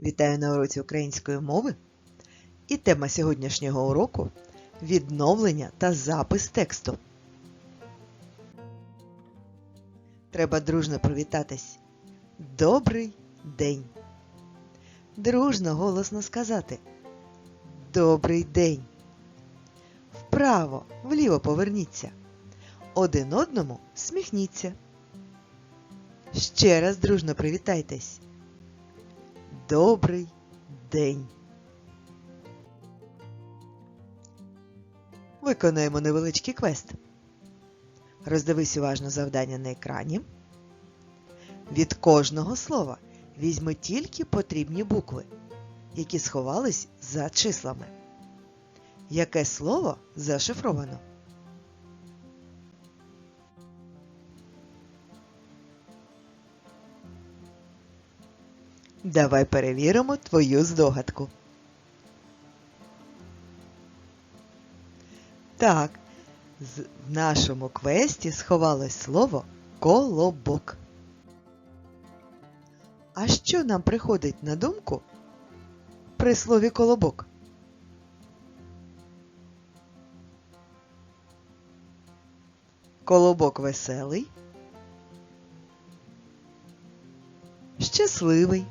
Вітаю на уроці української мови. І тема сьогоднішнього уроку відновлення та запис тексту. Треба дружно привітатись. Добрий день. Дружно голосно сказати. Добрий день. Вправо, вліво поверніться. Один одному сміхніться. Ще раз дружно привітайтесь. Добрий день. Виконуємо невеличкий квест. Роздивись уважно завдання на екрані. Від кожного слова візьми тільки потрібні букви, які сховались за числами. Яке слово зашифровано? Давай перевіримо твою здогадку. Так, в нашому квесті сховалось слово колобок. А що нам приходить на думку при слові колобок? Колобок веселий, щасливий,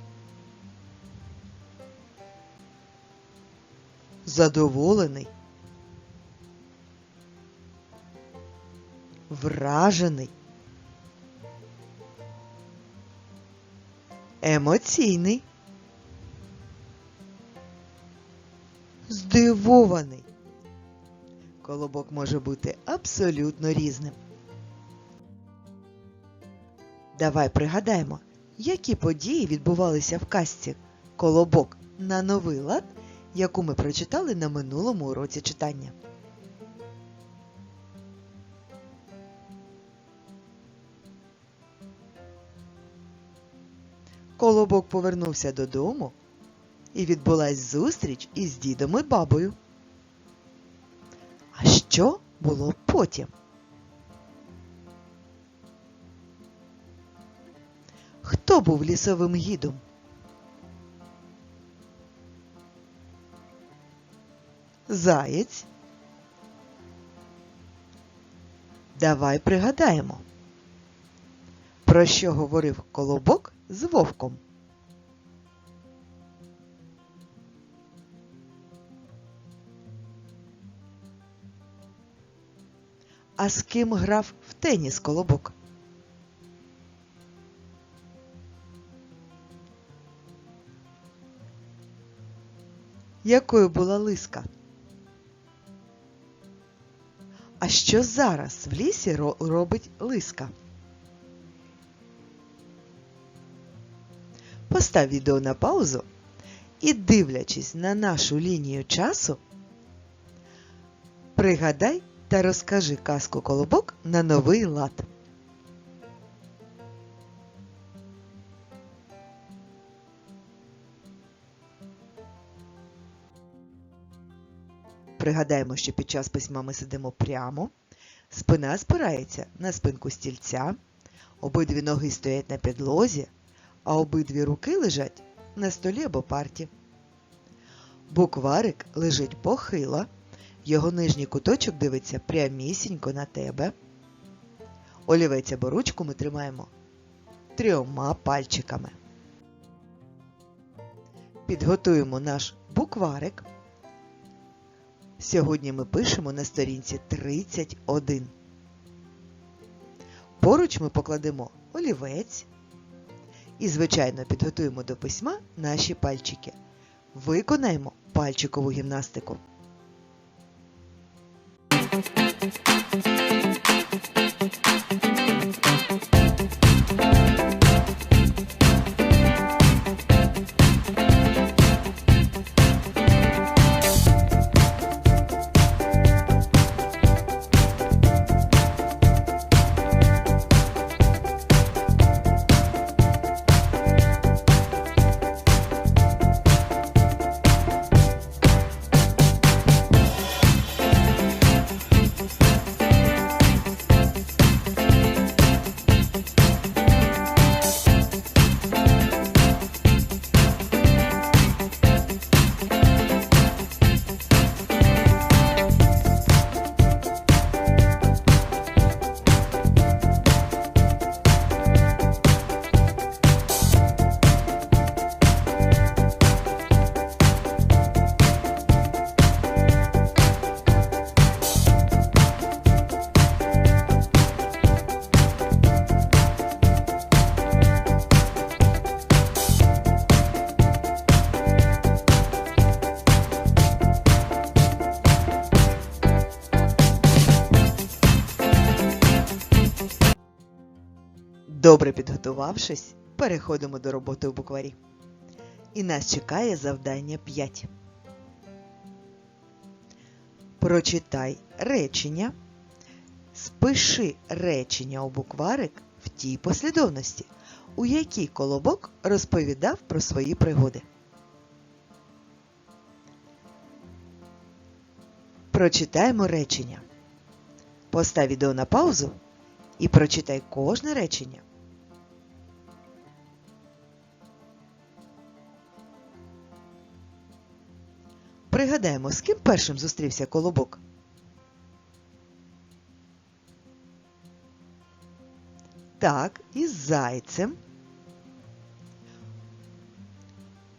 задоволений, вражений, емоційний, здивований. Колобок може бути абсолютно різним. Давай пригадаємо, які події відбувалися в казці Колобок на новий лад, яку ми прочитали на минулому уроці читання. Колобок повернувся додому і відбулась зустріч із дідом і бабою. А що було потім? Хто був лісовим гідом? Заєць. Давай пригадаємо, про що говорив колобок з вовком. А з ким грав в теніс колобок? Якою була лиска? Що зараз в лісі ро- робить лиска? Постав відео на паузу і, дивлячись на нашу лінію часу, пригадай та розкажи казку колобок на новий лад. Пригадаємо, що під час письма ми сидимо прямо, спина спирається на спинку стільця, обидві ноги стоять на підлозі, а обидві руки лежать на столі або парті. Букварик лежить похило, його нижній куточок дивиться прямісінько на тебе. Олівець або ручку ми тримаємо трьома пальчиками. Підготуємо наш букварик. Сьогодні ми пишемо на сторінці 31. Поруч ми покладемо олівець і, звичайно, підготуємо до письма наші пальчики. Виконаємо пальчикову гімнастику. Thank you. Добре підготувавшись, переходимо до роботи у букварі. І нас чекає завдання 5. Прочитай речення. Спиши речення у букварик в тій послідовності, у якій колобок розповідав про свої пригоди. Прочитаємо речення. Постав відео на паузу і прочитай кожне речення. Пригадаємо, з ким першим зустрівся колобок. Так, із зайцем.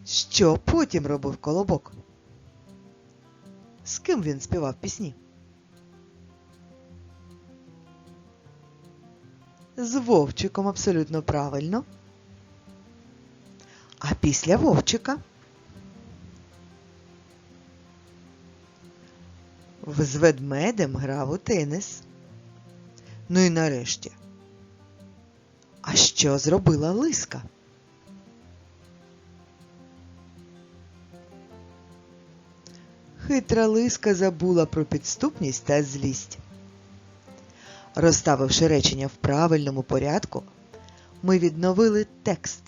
Що потім робив колобок? З ким він співав пісні? З Вовчиком абсолютно правильно. А після Вовчика з ведмедем грав у тенис. Ну і нарешті. А що зробила лиска? Хитра лиска забула про підступність та злість. Розставивши речення в правильному порядку, ми відновили текст,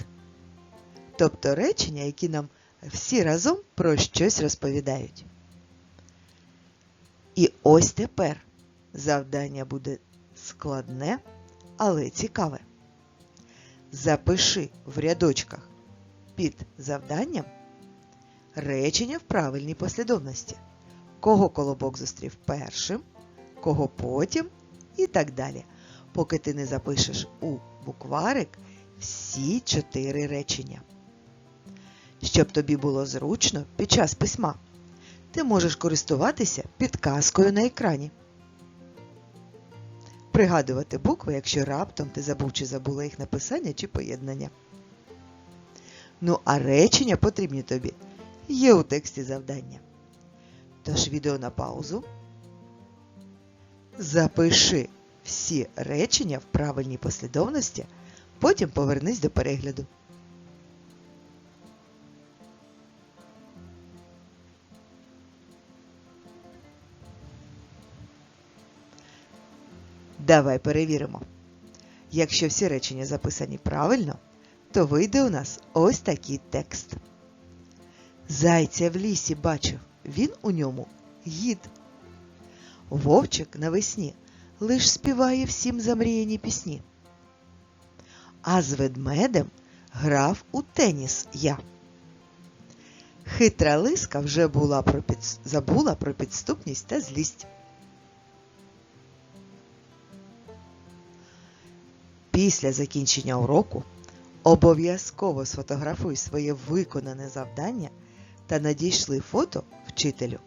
тобто речення, які нам всі разом про щось розповідають. І ось тепер завдання буде складне, але цікаве. Запиши в рядочках під завданням речення в правильній послідовності. Кого колобок зустрів першим, кого потім і так далі. Поки ти не запишеш у букварик всі чотири речення. Щоб тобі було зручно під час письма, ти можеш користуватися підказкою на екрані. Пригадувати букви, якщо раптом ти забув чи забула їх написання чи поєднання. Ну, а речення потрібні тобі є у тексті завдання. Тож відео на паузу. Запиши всі речення в правильній послідовності, потім повернись до перегляду. Давай перевіримо. Якщо всі речення записані правильно, то вийде у нас ось такий текст. Зайця в лісі бачив, він у ньому гід. Вовчик навесні лиш співає всім замріяні пісні. А з ведмедем грав у теніс я. Хитра лиска вже була про під... забула про підступність та злість. Після закінчення уроку обов'язково сфотографуй своє виконане завдання та надійшли фото вчителю.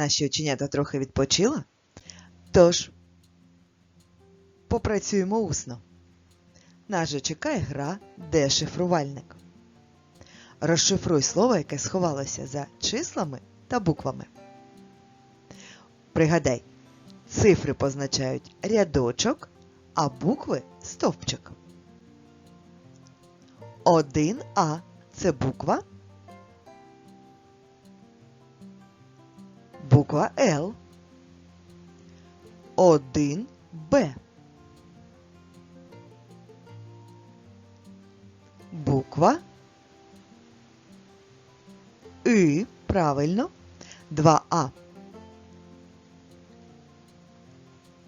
Наші оченята трохи відпочила? Тож попрацюємо усно. Нас же чекає гра Дешифрувальник. Розшифруй слово, яке сховалося за числами та буквами. Пригадай, цифри позначають рядочок, а букви стовпчик. 1А це буква. Буква Л. 1Б. Буква И. Правильно. 2А.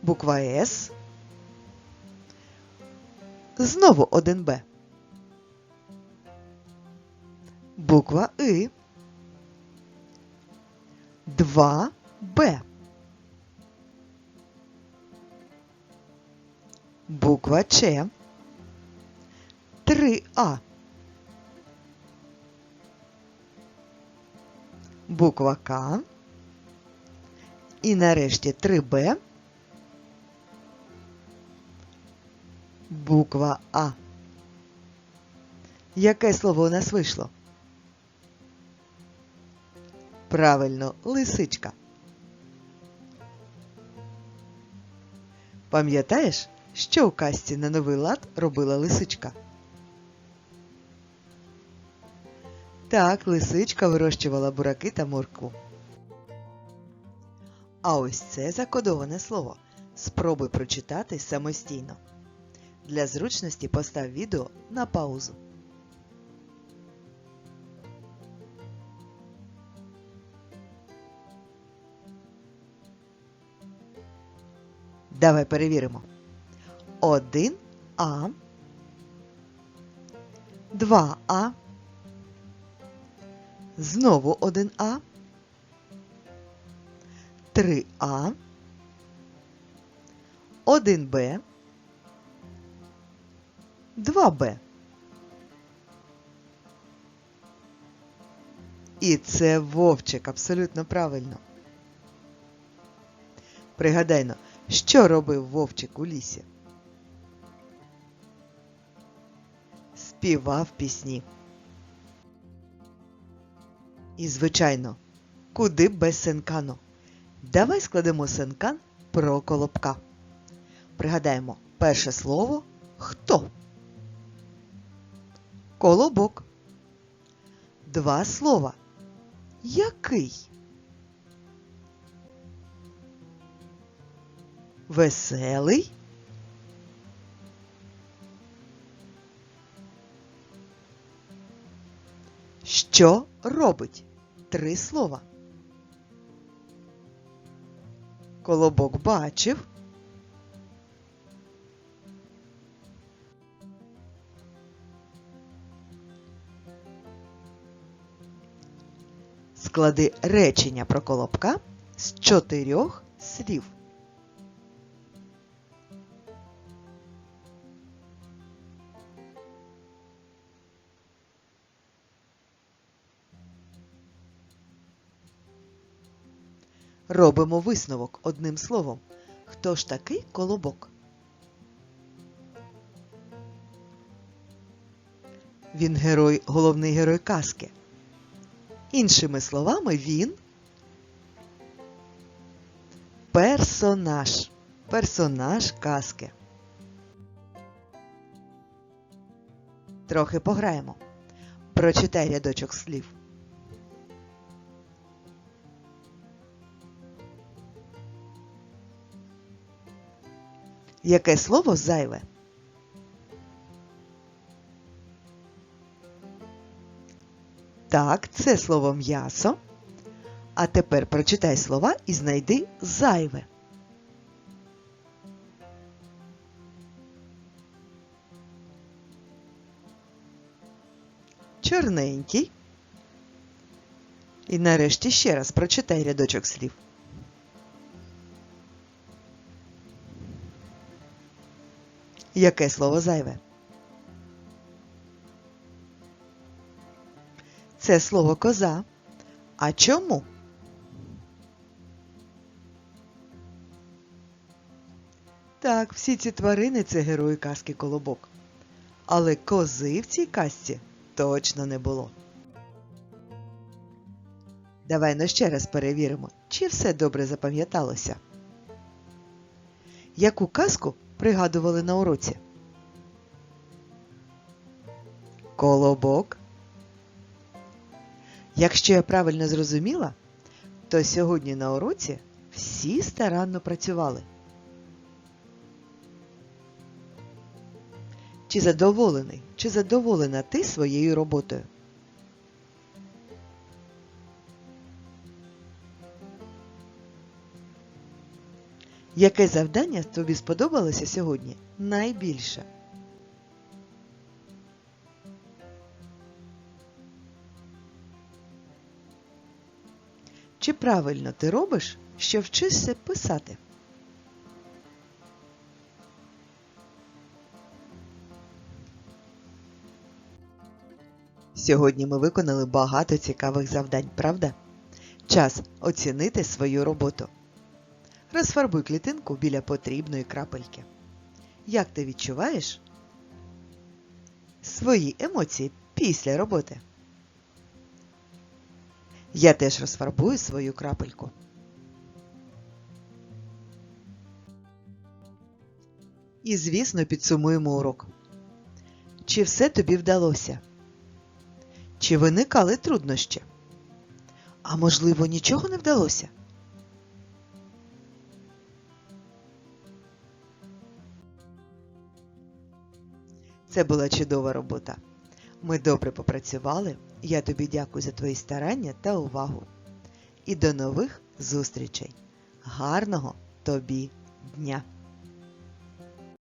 Буква С. Знову 1Б. Буква И. 2Б. Буква Ч. 3А. Буква К. І нарешті 3Б. Буква А. Яке слово у нас вийшло? Правильно, лисичка. Пам'ятаєш, що у казці на новий лад робила лисичка? Так, лисичка вирощувала бураки та моркву. А ось це закодоване слово. Спробуй прочитати самостійно. Для зручності постав відео на паузу. Давай перевіримо. 1А, 2А, знову 1А, 3А, 1Б, 2Б. І це вовчик, абсолютно правильно. Пригадайно, що робив вовчик у лісі? Співав пісні. І, звичайно, куди без сенкану? Давай складемо сенкан про колобка. Пригадаємо перше слово хто? Колобок. Два слова. Який? Веселий. Що робить? Три слова. Колобок бачив. Склади речення про колобка з чотирьох слів. Робимо висновок одним словом. Хто ж такий колобок? Він герой, головний герой казки. Іншими словами, він персонаж. Персонаж казки. Трохи пограємо. Прочитай рядочок слів. Яке слово зайве? Так, це слово м'ясо. А тепер прочитай слова і знайди зайве. Чорненький. І нарешті ще раз прочитай рядочок слів. Яке слово зайве? Це слово коза. А чому? Так, всі ці тварини це герої казки Колобок. Але кози в цій казці точно не було. Давай ну ще раз перевіримо, чи все добре запам'яталося. Яку казку пригадували на уроці? Колобок. Якщо я правильно зрозуміла, то сьогодні на уроці всі старанно працювали. Чи задоволений, чи задоволена ти своєю роботою? Яке завдання тобі сподобалося сьогодні найбільше? Чи правильно ти робиш, що вчишся писати? Сьогодні ми виконали багато цікавих завдань, правда? Час оцінити свою роботу. Розфарбуй клітинку біля потрібної крапельки. Як ти відчуваєш свої емоції після роботи? Я теж розфарбую свою крапельку. І, звісно, підсумуємо урок. Чи все тобі вдалося? Чи виникали труднощі? А можливо, нічого не вдалося? Це була чудова робота. Ми добре попрацювали. Я тобі дякую за твої старання та увагу. І до нових зустрічей. Гарного тобі дня!